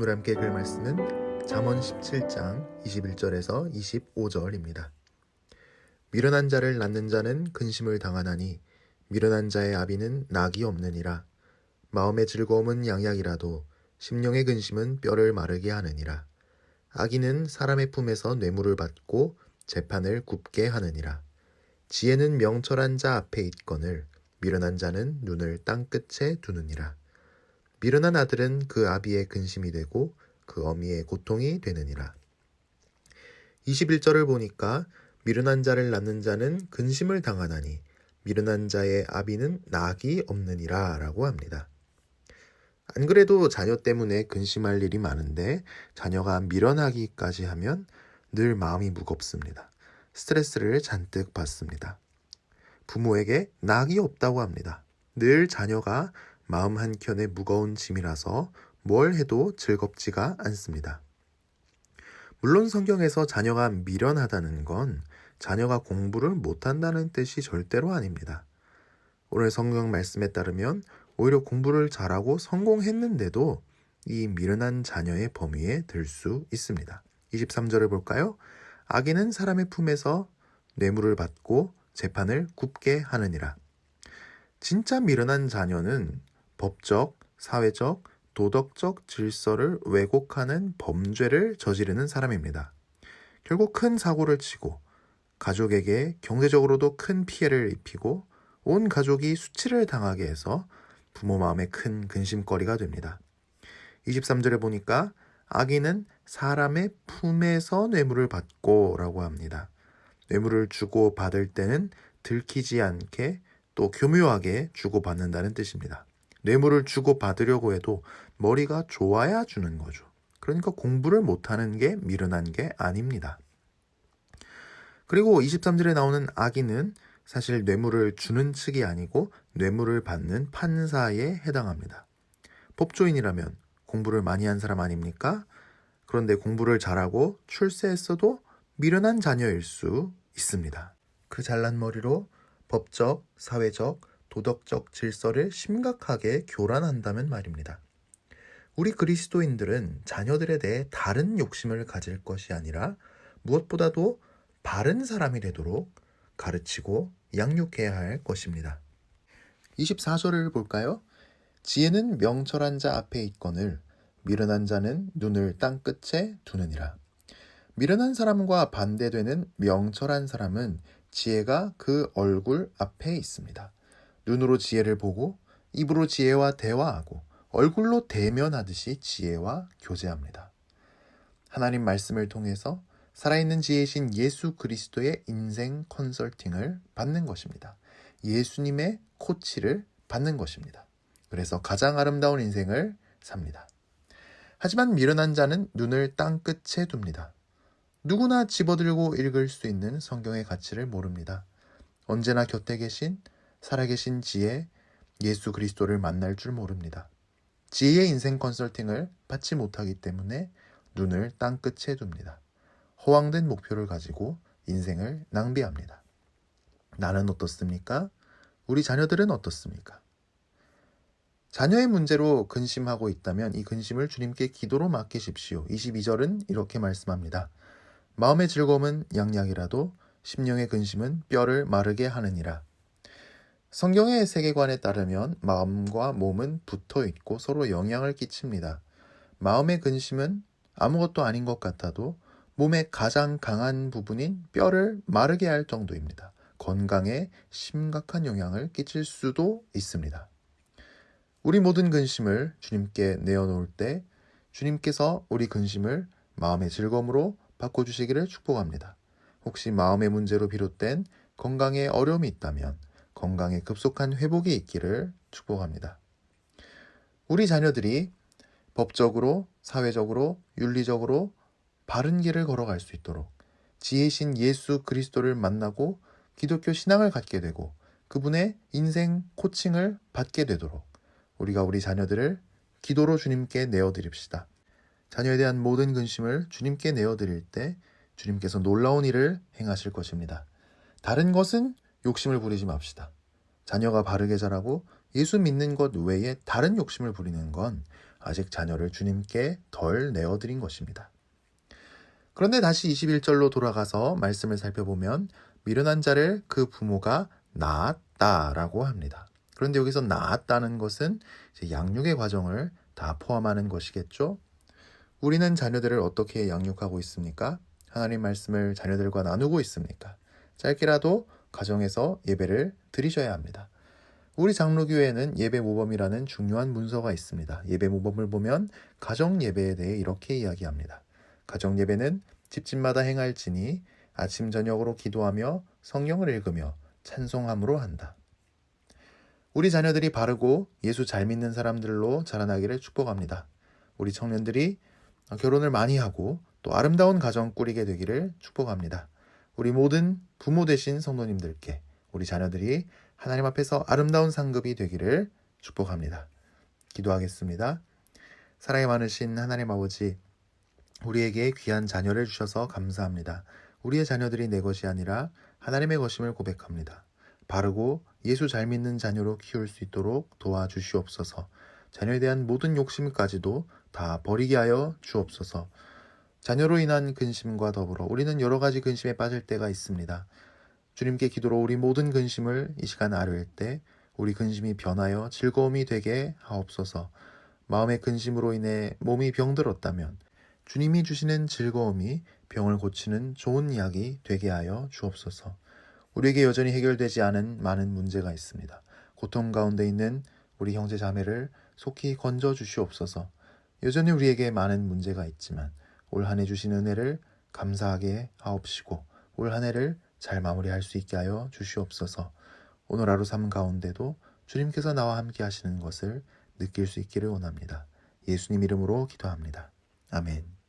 오늘 함께 읽을 말씀은 잠언 17장 21절에서 25절입니다. 미련한 자를 낳는 자는 근심을 당하나니 미련한 자의 아비는 낙이 없느니라. 마음의 즐거움은 양약이라도 심령의 근심은 뼈를 마르게 하느니라. 아기는 사람의 품에서 뇌물을 받고 재판을 굽게 하느니라. 지혜는 명철한 자 앞에 있거늘 미련한 자는 눈을 땅 끝에 두느니라. 미련한 아들은 그 아비의 근심이 되고 그 어미의 고통이 되느니라. 21절을 보니까 미련한 자를 낳는 자는 근심을 당하나니 미련한 자의 아비는 낙이 없느니라 라고 합니다. 안 그래도 자녀 때문에 근심할 일이 많은데 자녀가 미련하기까지 하면 늘 마음이 무겁습니다. 스트레스를 잔뜩 받습니다. 부모에게 낙이 없다고 합니다. 늘 자녀가 마음 한켠에 무거운 짐이라서 뭘 해도 즐겁지가 않습니다. 물론 성경에서 자녀가 미련하다는 건 자녀가 공부를 못한다는 뜻이 절대로 아닙니다. 오늘 성경 말씀에 따르면 오히려 공부를 잘하고 성공했는데도 이 미련한 자녀의 범위에 들 수 있습니다. 23절을 볼까요? 아기는 사람의 품에서 뇌물을 받고 재판을 굽게 하느니라. 진짜 미련한 자녀는 법적, 사회적, 도덕적 질서를 왜곡하는 범죄를 저지르는 사람입니다. 결국 큰 사고를 치고 가족에게 경제적으로도 큰 피해를 입히고 온 가족이 수치를 당하게 해서 부모 마음에 큰 근심거리가 됩니다. 23절에 보니까 아기는 사람의 품에서 뇌물을 받고 라고 합니다. 뇌물을 주고 받을 때는 들키지 않게 또 교묘하게 주고 받는다는 뜻입니다. 뇌물을 주고 받으려고 해도 머리가 좋아야 주는 거죠. 그러니까 공부를 못하는 게 미련한 게 아닙니다. 그리고 23절에 나오는 아기는 사실 뇌물을 주는 측이 아니고 뇌물을 받는 판사에 해당합니다. 법조인이라면 공부를 많이 한 사람 아닙니까? 그런데 공부를 잘하고 출세했어도 미련한 자녀일 수 있습니다. 그 잘난 머리로 법적, 사회적, 도덕적 질서를 심각하게 교란한다면 말입니다. 우리 그리스도인들은 자녀들에 대해 다른 욕심을 가질 것이 아니라 무엇보다도 바른 사람이 되도록 가르치고 양육해야 할 것입니다. 24절을 볼까요? 지혜는 명철한 자 앞에 있거늘 미련한 자는 눈을 땅 끝에 두느니라. 미련한 사람과 반대되는 명철한 사람은 지혜가 그 얼굴 앞에 있습니다. 눈으로 지혜를 보고 입으로 지혜와 대화하고 얼굴로 대면하듯이 지혜와 교제합니다. 하나님 말씀을 통해서 살아있는 지혜신 예수 그리스도의 인생 컨설팅을 받는 것입니다. 예수님의 코치를 받는 것입니다. 그래서 가장 아름다운 인생을 삽니다. 하지만 미련한 자는 눈을 땅 끝에 둡니다. 누구나 집어들고 읽을 수 있는 성경의 가치를 모릅니다. 언제나 곁에 계신 살아계신 지혜 예수 그리스도를 만날 줄 모릅니다. 지혜의 인생 컨설팅을 받지 못하기 때문에 눈을 땅 끝에 둡니다. 허황된 목표를 가지고 인생을 낭비합니다. 나는 어떻습니까? 우리 자녀들은 어떻습니까? 자녀의 문제로 근심하고 있다면 이 근심을 주님께 기도로 맡기십시오. 22절은 이렇게 말씀합니다. 마음의 즐거움은 양약이라도 심령의 근심은 뼈를 마르게 하느니라. 성경의 세계관에 따르면 마음과 몸은 붙어 있고 서로 영향을 끼칩니다. 마음의 근심은 아무것도 아닌 것 같아도 몸의 가장 강한 부분인 뼈를 마르게 할 정도입니다. 건강에 심각한 영향을 끼칠 수도 있습니다. 우리 모든 근심을 주님께 내어놓을 때 주님께서 우리 근심을 마음의 즐거움으로 바꿔주시기를 축복합니다. 혹시 마음의 문제로 비롯된 건강에 어려움이 있다면 건강에 급속한 회복이 있기를 축복합니다. 우리 자녀들이 법적으로, 사회적으로, 윤리적으로 바른 길을 걸어갈 수 있도록 지혜신 예수 그리스도를 만나고 기독교 신앙을 갖게 되고 그분의 인생 코칭을 받게 되도록 우리가 우리 자녀들을 기도로 주님께 내어드립시다. 자녀에 대한 모든 근심을 주님께 내어드릴 때 주님께서 놀라운 일을 행하실 것입니다. 다른 것은 욕심을 부리지 맙시다. 자녀가 바르게 자라고 예수 믿는 것 외에 다른 욕심을 부리는 건 아직 자녀를 주님께 덜 내어드린 것입니다. 그런데 다시 21절로 돌아가서 말씀을 살펴보면 미련한 자를 그 부모가 낳았다라고 합니다. 그런데 여기서 낳았다는 것은 양육의 과정을 다 포함하는 것이겠죠. 우리는 자녀들을 어떻게 양육하고 있습니까? 하나님 말씀을 자녀들과 나누고 있습니까? 짧게라도 가정에서 예배를 드리셔야 합니다. 우리 장로교회에는 예배 모범이라는 중요한 문서가 있습니다. 예배 모범을 보면 가정 예배에 대해 이렇게 이야기합니다. 가정 예배는 집집마다 행할지니 아침 저녁으로 기도하며 성경을 읽으며 찬송함으로 한다. 우리 자녀들이 바르고 예수 잘 믿는 사람들로 자라나기를 축복합니다. 우리 청년들이 결혼을 많이 하고 또 아름다운 가정 꾸리게 되기를 축복합니다. 우리 모든 부모 되신 성도님들께 우리 자녀들이 하나님 앞에서 아름다운 상급이 되기를 축복합니다. 기도하겠습니다. 사랑이 많으신 하나님 아버지, 우리에게 귀한 자녀를 주셔서 감사합니다. 우리의 자녀들이 내 것이 아니라 하나님의 것임을 고백합니다. 바르고 예수 잘 믿는 자녀로 키울 수 있도록 도와주시옵소서. 자녀에 대한 모든 욕심까지도 다 버리게 하여 주옵소서. 자녀로 인한 근심과 더불어 우리는 여러 가지 근심에 빠질 때가 있습니다. 주님께 기도로 우리 모든 근심을 이 시간 아뢰일 때 우리 근심이 변하여 즐거움이 되게 하옵소서. 마음의 근심으로 인해 몸이 병들었다면 주님이 주시는 즐거움이 병을 고치는 좋은 약이 되게 하여 주옵소서. 우리에게 여전히 해결되지 않은 많은 문제가 있습니다. 고통 가운데 있는 우리 형제 자매를 속히 건져 주시옵소서. 여전히 우리에게 많은 문제가 있지만 올 한 해 주신 은혜를 감사하게 하옵시고 올 한 해를 잘 마무리할 수 있게 하여 주시옵소서. 오늘 하루 삶 가운데도 주님께서 나와 함께 하시는 것을 느낄 수 있기를 원합니다. 예수님 이름으로 기도합니다. 아멘.